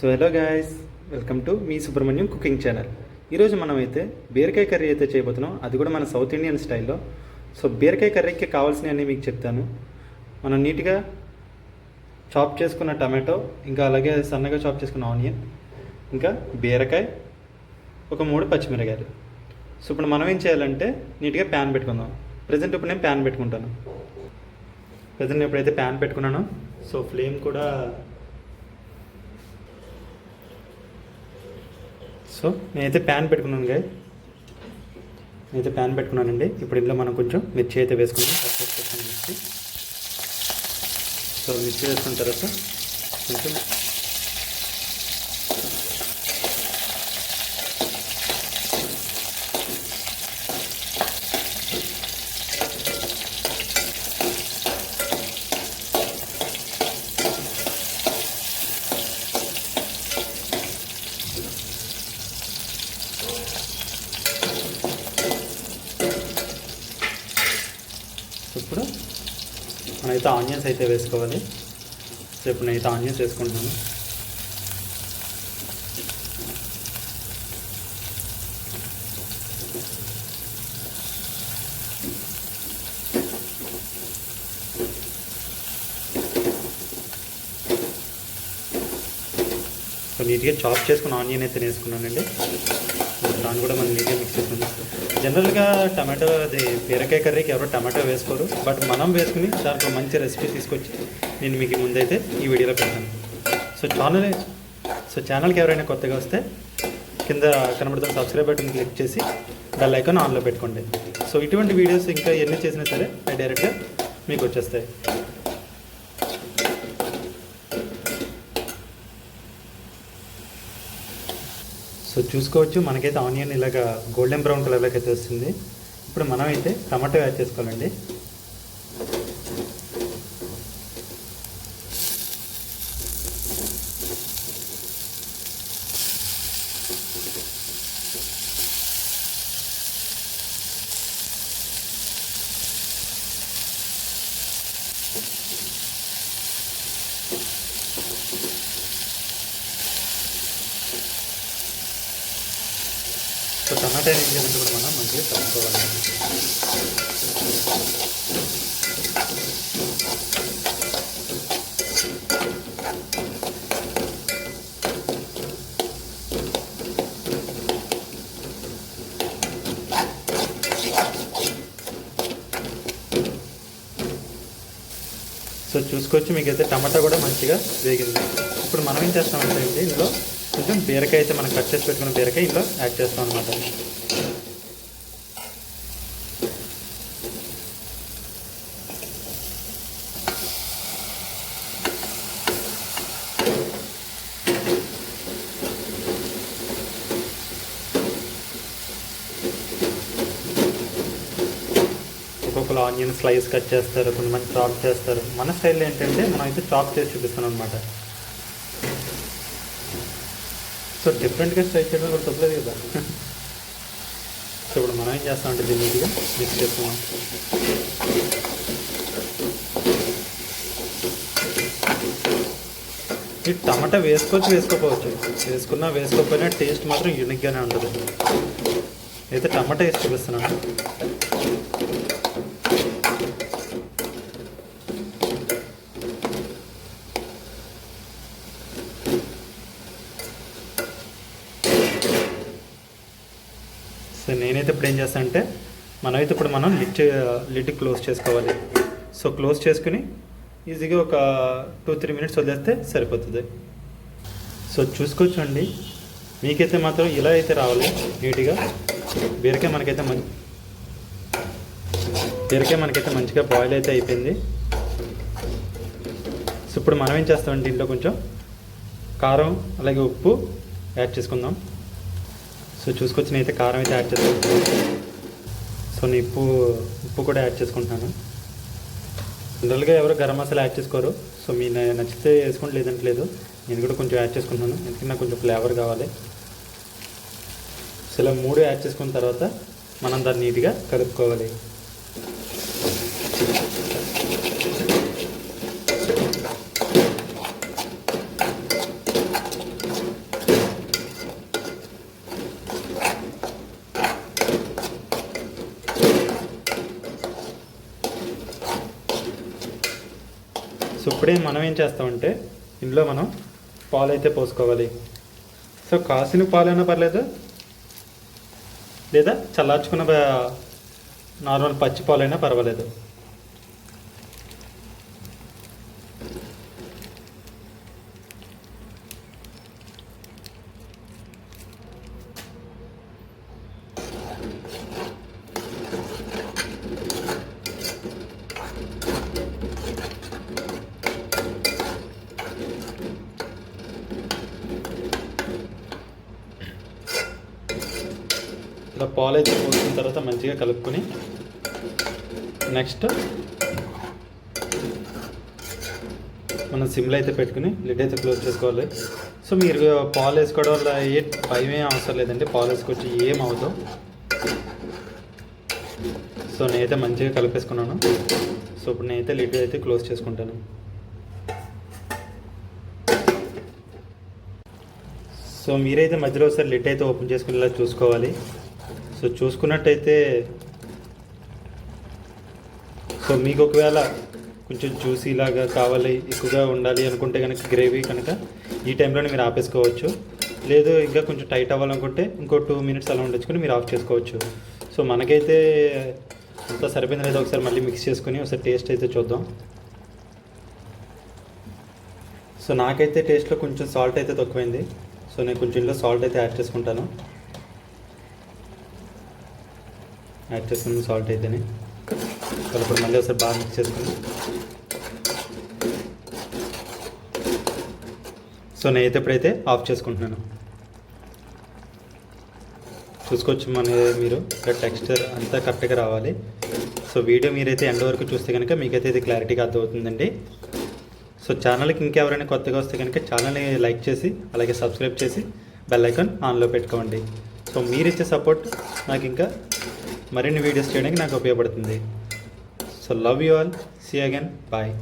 So hello guys welcome to me Subrahmanyam cooking channel ఈరోజు మనం అయితే బీరకాయ కర్రీ అయితే చేయబోతున్నాం. అది కూడా మన సౌత్ ఇండియన్ స్టైల్లో సో బీరకాయ కర్రీకి కావాల్సినవన్నీ మీకు చెప్తాను. మనం నీట్గా చాప్ చేసుకున్న టమాటో ఇంకా అలాగే సన్నగా చాప్ చేసుకున్న ఆనియన్ ఇంకా బీరకాయ ఒక మూడు పచ్చిమిరకాయలు. సో ఇప్పుడు మనం ఏం చేయాలంటే నీట్గా ప్యాన్ పెట్టుకుందాం. ప్రజెంట్ ఇప్పుడు నేను ప్యాన్ పెట్టుకుంటాను. ప్రజెంట్ ఎప్పుడైతే ప్యాన్ పెట్టుకున్నానో సో ఫ్లేమ్ కూడా సో నేనైతే ప్యాన్ పెట్టుకున్నాను గాయ నేనైతే ప్యాన్ పెట్టుకున్నానండి. ఇప్పుడు ఇందులో మనం కొంచెం మిర్చి అయితే వేసుకున్నాం మిర్చి. సో మిర్చి వేసుకున్న తర్వాత కొంచెం ఇప్పుడు మనమైతే ఆనియన్స్ అయితే వేసుకోవాలి. సో ఇప్పుడు నేనైతే ఆనియన్స్ వేసుకుంటున్నాను సో నీట్గా చాప్ చేసుకున్న ఆనియన్ అయితే వేసుకున్నానండి. దాన్ని కూడా మనం నీట్గా మిక్స్ చేసుకున్నాం జనరల్గా టమాటో అది బీరకాయ కర్రీకి ఎవరో టమాటో వేసుకోరు బట్ మనం వేసుకుని దాంట్లో మంచి రెసిపీ తీసుకొచ్చి నేను మీకు ముందైతే ఈ వీడియోలో పెడతాను. సో ఛానల్ సో ఛానల్కి ఎవరైనా కొత్తగా వస్తే కింద కనబడుతున్న సబ్స్క్రైబ్ బటన్ క్లిక్ చేసి బెల్ ఐకాన్ ఆన్లో పెట్టుకోండి. సో ఇటువంటి వీడియోస్ ఇంకా ఎన్ని చేసినా సరే అవి డైరెక్ట్గా మీకు వచ్చేస్తాయి. సో చూసుకోవచ్చు. మనకైతే ఆనియన్ ఇలాగ గోల్డెన్ బ్రౌన్ కలర్లోకి అయితే వస్తుంది. ఇప్పుడు మనం అయితే టమాటో యాడ్ చేసుకోవాలండి. సో టమాటా కూడా మనం మంచిగా కలుపుకోవాలి సో చూసుకోవచ్చు మీకైతే టమాటా కూడా మంచిగా వేగింది. ఇప్పుడు మనం ఏం చేస్తామంటే అండి ఇందులో కొంచెం బీరకాయ అయితే మనం కట్ చేసి పెట్టుకున్న బీరకాయ ఇందులో యాడ్ చేస్తాం అనమాట ఒక్కొక్కరు ఆనియన్ స్లైస్ కట్ చేస్తారు కొంతమంది చాప్ చేస్తారు. మన స్టైల్ ఏంటంటే మనం అయితే చాప్ చేసి చూపిస్తాం అనమాట సో డిఫరెంట్గా స్ట్రై చేయడం కూడా తప్పలేదు కదా. సో ఇప్పుడు మనం ఏం చేస్తామంటే దీన్ని నీట్గా మిక్స్ చేసుకున్నాం ఈ టమాటా వేసుకోవచ్చు వేసుకోకపోవచ్చు. వేసుకున్నా వేసుకోకపోయినా టేస్ట్ మాత్రం యూనిక్గానే ఉంటుంది. అయితే టమాటా వేసి చూపిస్తున్నాను. సో నేనైతే ఇప్పుడు ఏం చేస్తానంటే మనమైతే ఇప్పుడు మనం లిడ్ లిడ్ క్లోజ్ చేసుకోవాలి. సో క్లోజ్ చేసుకుని ఈజీగా ఒక టూ త్రీ మినిట్స్ వదిలేస్తే సరిపోతుంది. సో చూసుకోవచ్చండి. మీకైతే మాత్రం ఇలా అయితే రావాలి నీట్గా. బీరకాయ మనకైతే మంచి బీరకాయ మనకైతే మంచిగా బాయిల్ అయితే అయిపోయింది. సో ఇప్పుడు మనం ఏం చేస్తామంటే దీంట్లో కొంచెం కారం అలాగే ఉప్పు యాడ్ చేసుకుందాం. సో చూసుకొచ్చిన అయితే కారం అయితే యాడ్ చేసుకుంటున్నాను. సో నేను ఉప్పు ఉప్పు కూడా యాడ్ చేసుకుంటున్నాను. జనరల్గా ఎవరు గరం మసాలా యాడ్ చేసుకోరు. సో మీ నచ్చితే వేసుకోండి లేదంటే లేదు. నేను కూడా కొంచెం యాడ్ చేసుకుంటున్నాను. ఎందుకంటే నాకు కొంచెం ఫ్లేవర్ కావాలి. సో ఇలా మూడు యాడ్ చేసుకున్న తర్వాత మనం దాన్ని నీట్గా కలుపుకోవాలి ఇప్పుడే మనం ఏం చేస్తామంటే ఇందులో మనం పాలు అయితే పోసుకోవాలి. సో కాసిన పాలైనా పర్లేదు? లేదా చల్లార్చుకున్న నార్మల్ పచ్చి పాలైనా పర్వాలేదు. ఇలా పాలు అయితే పోసిన తర్వాత మంచిగా కలుపుకొని నెక్స్ట్ మనం సిమ్లో అయితే పెట్టుకుని లిడ్ అయితే క్లోజ్ చేసుకోవాలి. సో మీరు పాలు వేసుకోవడం వల్ల ఏ భయం ఏం అవసరం లేదండి. పాలు వేసుకొచ్చి ఏం అవ్వదు సో నేనైతే మంచిగా కలిపేసుకున్నాను. సో ఇప్పుడు నేనైతే లిడ్ అయితే క్లోజ్ చేసుకుంటాను. సో మీరైతే మధ్యలో ఒకసారి లిడ్ అయితే ఓపెన్ చేసుకునేలా చూసుకోవాలి. సో చూసుకున్నట్టయితే సో మీకు ఒకవేళ కొంచెం జ్యూసీ లాగా కావాలి ఎక్కువగా ఉండాలి అనుకుంటే కనుక గ్రేవీ కనుక ఈ టైంలోనే మీరు ఆపేసుకోవచ్చు. లేదు ఇంకా కొంచెం టైట్ అవ్వాలనుకుంటే ఇంకో టూ మినిట్స్ అలా ఉండొచ్చుకొని మీరు ఆఫ్ చేసుకోవచ్చు. సో మనకైతే అంతా సరిపోయింది లేదా ఒకసారి మళ్ళీ మిక్స్ చేసుకొని ఒకసారి టేస్ట్ అయితే చూద్దాం. సో నాకైతే టేస్ట్లో కొంచెం సాల్ట్ అయితే తక్కువైంది. సో నేను కొంచెం ఇంట్లో సాల్ట్ అయితే యాడ్ చేసుకుంటాను. యాడ్ చేసుకున్న సాల్ట్ అయితేనే. ఇప్పుడు మళ్ళీ ఒకసారి బాగా మిక్స్ చేసుకుని సో నేనైతే ఇప్పుడైతే ఆఫ్ చేసుకుంటున్నాను. చూసుకోవచ్చు మన మీరు టెక్స్చర్ అంతా కరెక్ట్గా రావాలి. సో వీడియో మీరైతే ఎండ్ వరకు చూస్తే కనుక మీకైతే ఇది క్లారిటీగా అర్థమవుతుందండి. సో ఛానల్కి ఇంకెవరైనా కొత్తగా వస్తే కనుక ఛానల్ని లైక్ చేసి అలాగే సబ్స్క్రైబ్ చేసి బెల్ ఐకాన్ ఆన్లో పెట్టుకోండి. సో మీరు ఇచ్చే సపోర్ట్ నాకు ఇంకా మరిన్ని వీడియోస్ చేయడానికి నాకు ఉపయోగపడుతుంది. So love you all see again bye